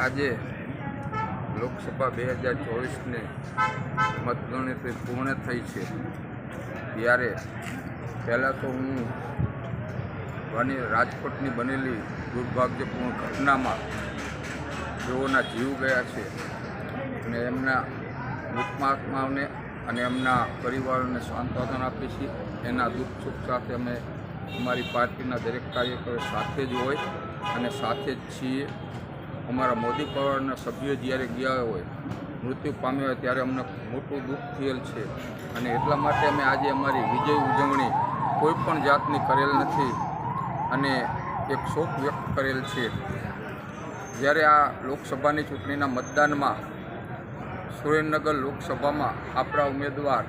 આજે લોકસભા બે હજાર ચોવીસને મતગણતરી પૂર્ણ થઈ છે. ત્યારે પહેલાં તો હું બની રાજકોટની બનેલી દુર્ભાગ્યપૂર્ણ ઘટનામાં જેઓના જીવ ગયા છે અને એમના મૃતમાત્માઓને અને એમના પરિવારોને સાંત્વન આપી છે એના દુઃખ સુખ સાથે અમે અમારી પાર્ટીના દરેક કાર્યકરો સાથે જ હોય અને સાથે જ છીએ. અમારા મોદી પરિવારના સભ્યો જ્યારે ગયા હોય, મૃત્યુ પામ્યા હોય ત્યારે અમને મોટું દુઃખ થયેલ છે. અને એટલા માટે અમે આજે અમારી વિજય ઉજવણી કોઈ પણ જાતની કરેલ નથી અને એક શોક વ્યક્ત કરેલ છે. જ્યારે આ લોકસભાની ચૂંટણીના મતદાનમાં સુરેન્દ્રનગર લોકસભામાં આપણા ઉમેદવાર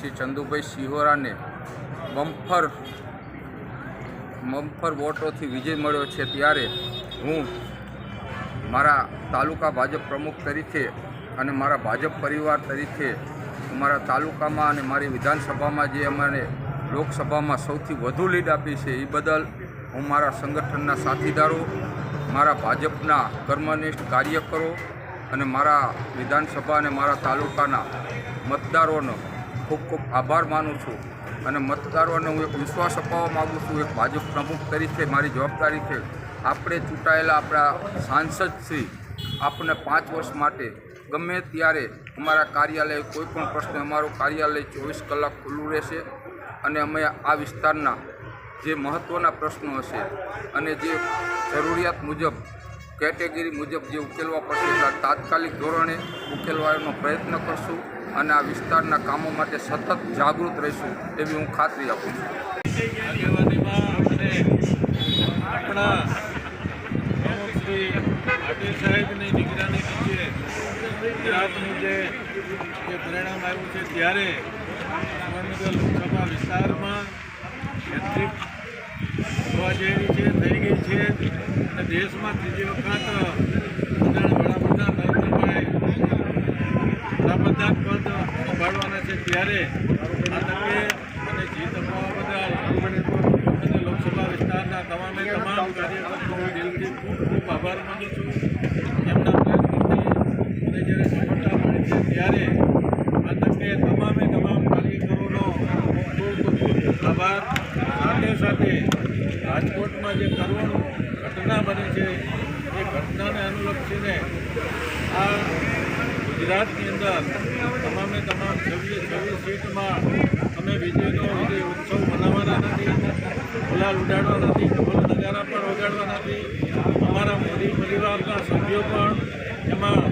શ્રી ચંદુભાઈ સિહોરાને બમ્ફર બમ્ફર વોટોથી વિજય મળ્યો છે ત્યારે હું મારા તાલુકા ભાજપ પ્રમુખ તરીકે અને મારા ભાજપ પરિવાર તરીકે અમારા તાલુકામાં અને મારી વિધાનસભામાં જે અમારે લોકસભામાં સૌથી વધુ લીડ આપી છે, એ બદલ હું મારા સંગઠનના સાથીદારો, મારા ભાજપના કર્મનિષ્ઠ કાર્યકરો અને મારા વિધાનસભા અને મારા તાલુકાના મતદારોનો ખૂબ ખૂબ આભાર માનું છું અને મતદારોને હું એક વિશ્વાસ અપાવવા માગું છું, એક ભાજપ પ્રમુખ તરીકે મારી જવાબદારી છે આપણે ચૂંટાયેલા આપણા સાંસદશ્રી આપણને પાંચ વર્ષ માટે ગમે ત્યારે અમારા કાર્યાલય કોઈપણ પ્રશ્ન, અમારું કાર્યાલય ચોવીસ કલાક ખુલ્લું રહેશે અને અમે આ વિસ્તારના જે મહત્ત્વના પ્રશ્નો હશે અને જે જરૂરિયાત મુજબ, કેટેગરી મુજબ જે ઉકેલવા પડશે એટલા તાત્કાલિક ધોરણે ઉકેલવાનો પ્રયત્ન કરશું અને આ વિસ્તારના કામો માટે સતત જાગૃત રહીશું એવી હું ખાતરી આપું છું આગેવાનીમાં અને આપણા પ્રમુખ શ્રી પાટીલ સાહેબની નિગરાની નીચે ગુજરાતનું જે પરિણામ આવ્યું છે ત્યારે સુરેન્દ્રનગર લોકસભા વિસ્તારમાં એન્ટ્રી થવા જેવી છે, થઈ ગઈ છે અને દેશમાં ત્રીજી વખત વડાપ્રધાન નરેન્દ્રભાઈ વડાપ્રધાન પદ સંભાળવાના છે ત્યારે આ તકે અને જીત અપાવવા બદલ લોકસભા વિસ્તારના તમામે તમામ કાર્યકર્તાઓ દિલથી ખૂબ ખૂબ આભાર માનું છું એમના પ્રયત્નોથી મને જ્યારે સફળતા મળી છે ત્યારે આ તકે તમામે તમામ કાર્યકરોનો ખૂબ ખૂબ આભાર. સાથે સાથે રાજકોટમાં જે કરુણ ઘટના બની છે, એ ઘટનાને અનુલક્ષીને આ ગુજરાતની અંદર તમામે તમામ છવ્વીસ છવ્વીસ સીટમાં અમે વિજયનો વિજય ઉત્સવ મનાવવાના નથી, ગુલાલ ઉડાડવા નથી ઢોલ નગારા પણ વગાડવા નથી. અમારા મોદી પરિવારના સભ્યો પણ એમાં